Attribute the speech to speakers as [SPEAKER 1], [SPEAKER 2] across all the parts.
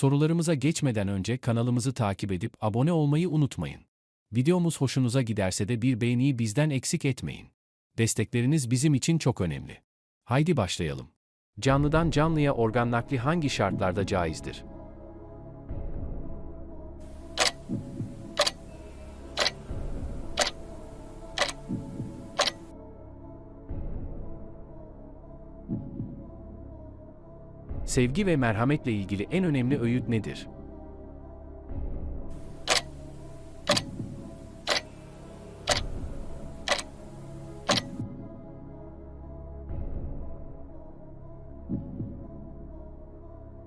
[SPEAKER 1] Sorularımıza geçmeden önce kanalımızı takip edip abone olmayı unutmayın. Videomuz hoşunuza giderse de bir beğeniyi bizden eksik etmeyin. Destekleriniz bizim için çok önemli. Haydi başlayalım. Canlıdan canlıya organ nakli hangi şartlarda caizdir? Sevgi ve merhametle ilgili en önemli öğüt nedir?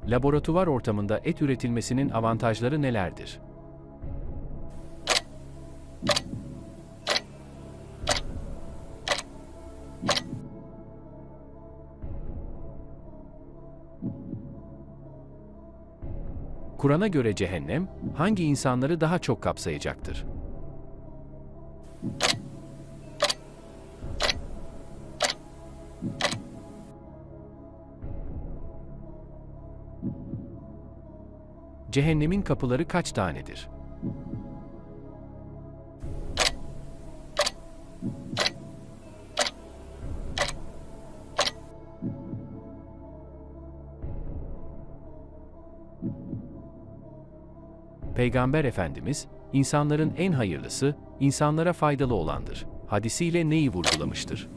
[SPEAKER 1] Laboratuvar ortamında et üretilmesinin avantajları nelerdir? Kur'an'a göre cehennem, hangi insanları daha çok kapsayacaktır? Cehennemin kapıları kaç tanedir? Peygamber Efendimiz, insanların en hayırlısı, insanlara faydalı olandır. Hadisiyle neyi vurgulamıştır?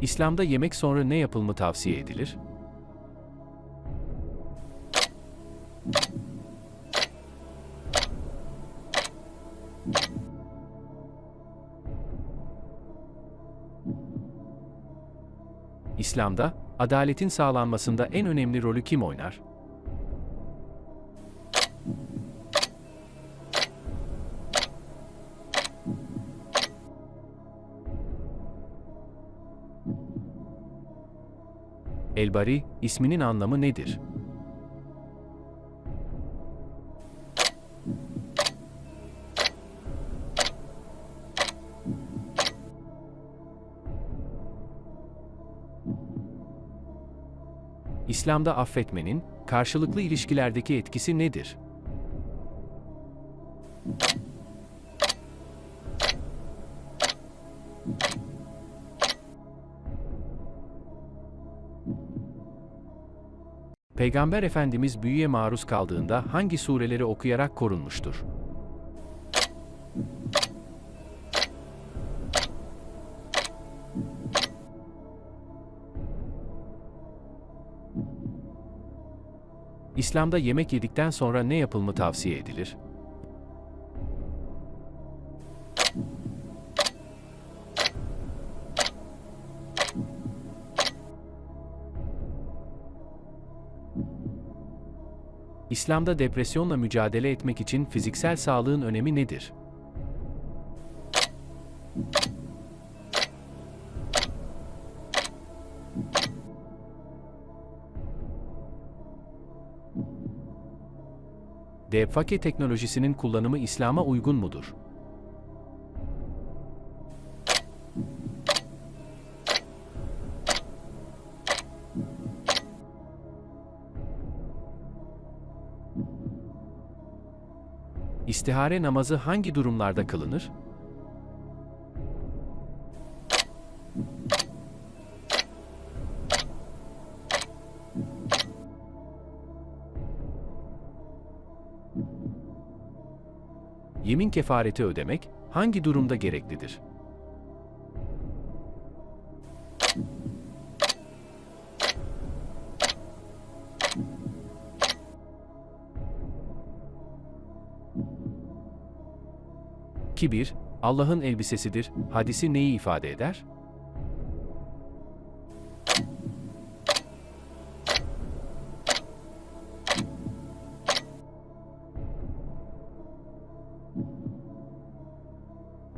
[SPEAKER 1] İslam'da yemek sonra ne yapılımı tavsiye edilir? İslam'da adaletin sağlanmasında en önemli rolü kim oynar? Elbari isminin anlamı nedir? İslam'da affetmenin karşılıklı ilişkilerdeki etkisi nedir? Peygamber Efendimiz büyüye maruz kaldığında hangi sureleri okuyarak korunmuştur? İslam'da yemek yedikten sonra ne yapılımı tavsiye edilir? İslam'da depresyonla mücadele etmek için fiziksel sağlığın önemi nedir? Defake teknolojisinin kullanımı İslam'a uygun mudur? İstihare namazı hangi durumlarda kılınır? Yemin kefareti ödemek hangi durumda gereklidir? Kibir, Allah'ın elbisesidir. Hadisi neyi ifade eder?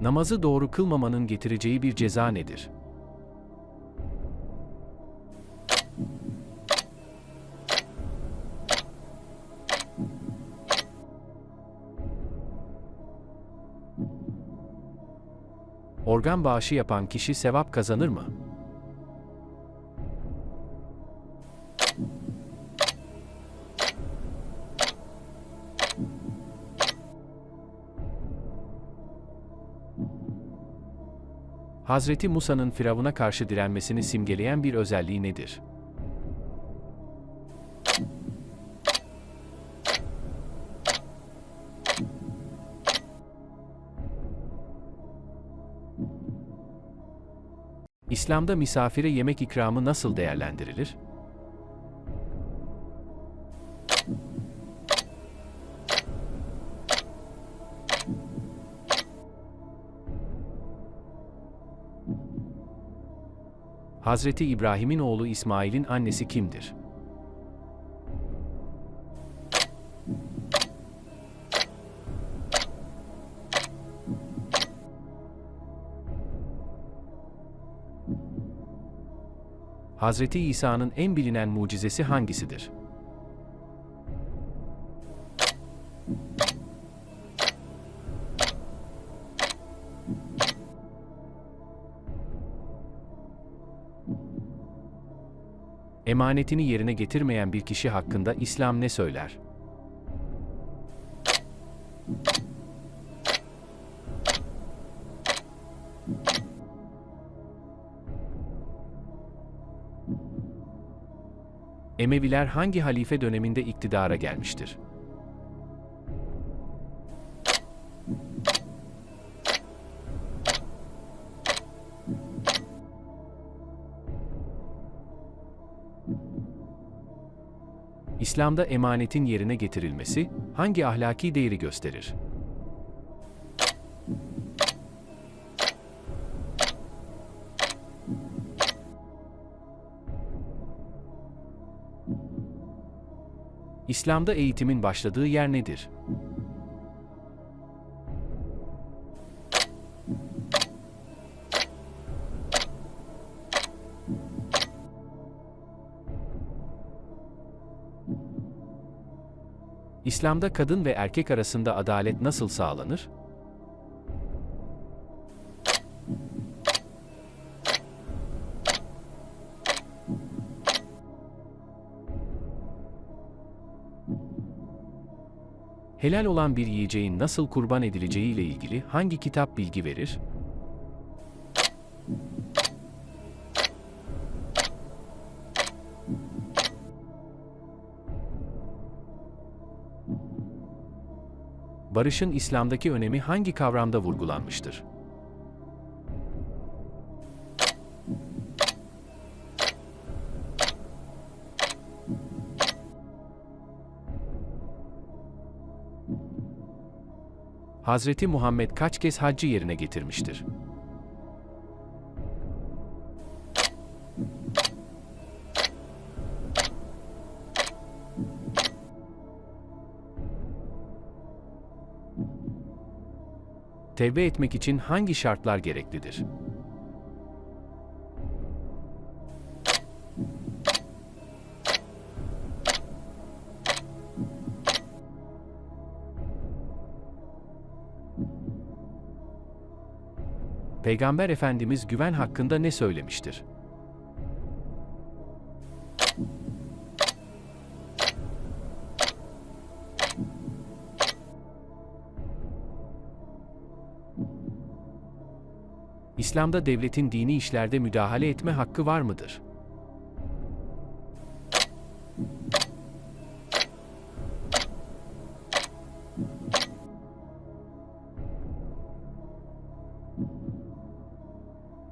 [SPEAKER 1] Namazı doğru kılmamanın getireceği bir ceza nedir? Organ bağışı yapan kişi sevap kazanır mı? Hazreti Musa'nın Firavun'a karşı direnmesini simgeleyen bir özelliği nedir? İslam'da misafire yemek ikramı nasıl değerlendirilir? Hazreti İbrahim'in oğlu İsmail'in annesi kimdir? Hazreti İsa'nın en bilinen mucizesi hangisidir? Emanetini yerine getirmeyen bir kişi hakkında İslam ne söyler? Emeviler hangi halife döneminde iktidara gelmiştir? İslam'da emanetin yerine getirilmesi hangi ahlaki değeri gösterir? İslam'da eğitimin başladığı yer nedir? İslam'da kadın ve erkek arasında adalet nasıl sağlanır? Helal olan bir yiyeceğin nasıl kurban edileceği ile ilgili hangi kitap bilgi verir? Barışın İslam'daki önemi hangi kavramda vurgulanmıştır? Hazreti Muhammed kaç kez haccı yerine getirmiştir? Tevbe etmek için hangi şartlar gereklidir? Peygamber Efendimiz güven hakkında ne söylemiştir? İslam'da devletin dini işlerde müdahale etme hakkı var mıdır?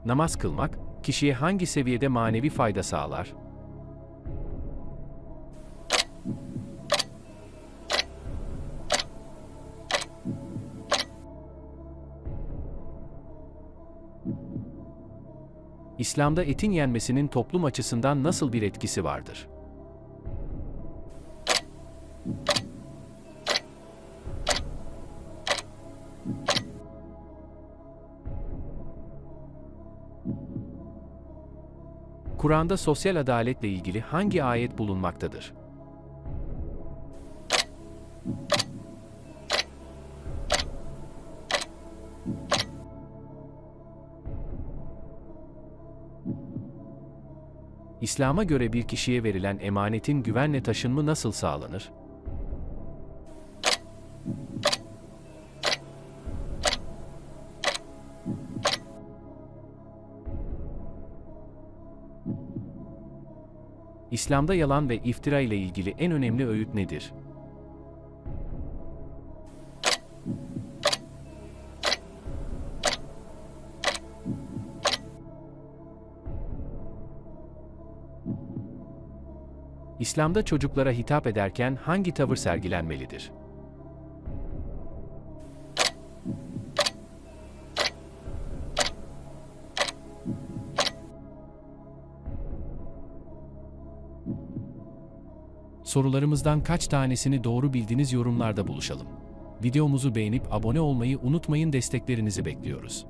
[SPEAKER 1] Namaz kılmak, kişiye hangi seviyede manevi fayda sağlar? İslam'da etin yenmesinin toplum açısından nasıl bir etkisi vardır? Kur'an'da sosyal adaletle ilgili hangi ayet bulunmaktadır? İslam'a göre bir kişiye verilen emanetin güvenle taşınımı nasıl sağlanır? İslam'da yalan ve iftira ile ilgili en önemli öğüt nedir? İslam'da çocuklara hitap ederken hangi tavır sergilenmelidir? Sorularımızdan kaç tanesini doğru bildiniz yorumlarda buluşalım. Videomuzu beğenip abone olmayı unutmayın desteklerinizi bekliyoruz.